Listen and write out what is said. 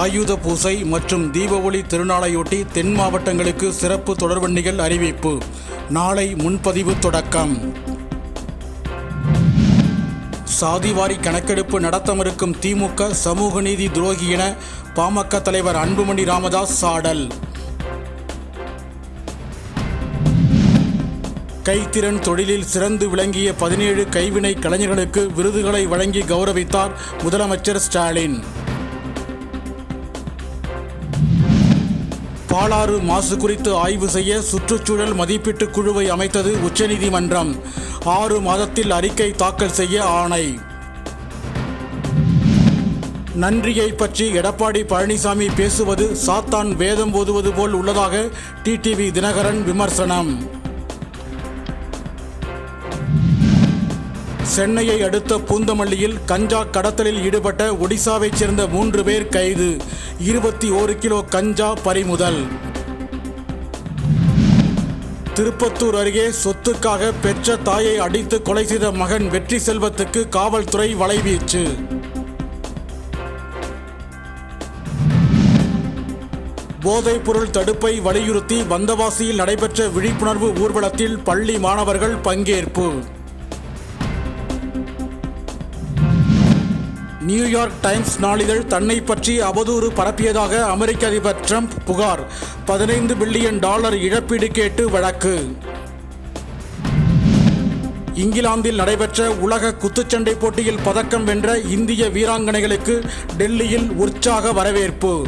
ஆயுத பூசை மற்றும் தீபாவளி திருநாளையொட்டி தென் மாவட்டங்களுக்கு சிறப்பு தொடர்வண்டிகள் அறிவிப்பு. நாளை முன்பதிவு தொடக்கம். சாதிவாரி கணக்கெடுப்பு நடத்தவிருக்கும் திமுக சமூக நீதி துரோகி என பாமக தலைவர் அன்புமணி ராமதாஸ் சாடல். கைத்திறன் தொழிலில் சிறந்து விளங்கிய பதினேழு கைவினை கலைஞர்களுக்கு விருதுகளை வழங்கி கௌரவித்தார் முதலமைச்சர் ஸ்டாலின். பாலாறு மாசு குறித்து ஆய்வு செய்ய சுற்றுச்சூழல் மதிப்பீட்டு குழுவை அமைத்தது உச்சநீதிமன்றம். ஆறு மாதத்தில் அறிக்கை தாக்கல் செய்ய ஆணை. நன்றியை பற்றி எடப்பாடி பழனிசாமி பேசுவது சாத்தான் வேதம் ஓதுவது போல் உள்ளதாக டிடிவி தினகரன் விமர்சனம். சென்னையை அடுத்த பூந்தமல்லியில் கஞ்சா கடத்தலில் ஈடுபட்ட ஒடிசாவைச் சேர்ந்த மூன்று பேர் கைது. இருபத்தி ஒரு கிலோ கஞ்சா பறிமுதல். திருப்பத்தூர் அருகே சொத்துக்காக பெற்ற தாயை அடித்து கொலை செய்த மகன் வெற்றி செல்வத்துக்கு காவல்துறை வலைவீச்சு. போதைப் பொருள் தடுப்பை வலியுறுத்தி வந்தவாசியில் நடைபெற்ற விழிப்புணர்வு ஊர்வலத்தில் பள்ளி மாணவர்கள் பங்கேற்பு. நியூயார்க் டைம்ஸ் நாளிதழ் தன்னை பற்றி அவதூறு பரப்பியதாக அமெரிக்க அதிபர் ட்ரம்ப் புகார். பதினைந்து பில்லியன் டாலர் இழப்பீடு கேட்டு வழக்கு. இங்கிலாந்தில் நடைபெற்ற உலக குத்துச்சண்டை போட்டியில் பதக்கம் வென்ற இந்திய வீராங்கனைகளுக்கு டெல்லியில் உற்சாக வரவேற்பு.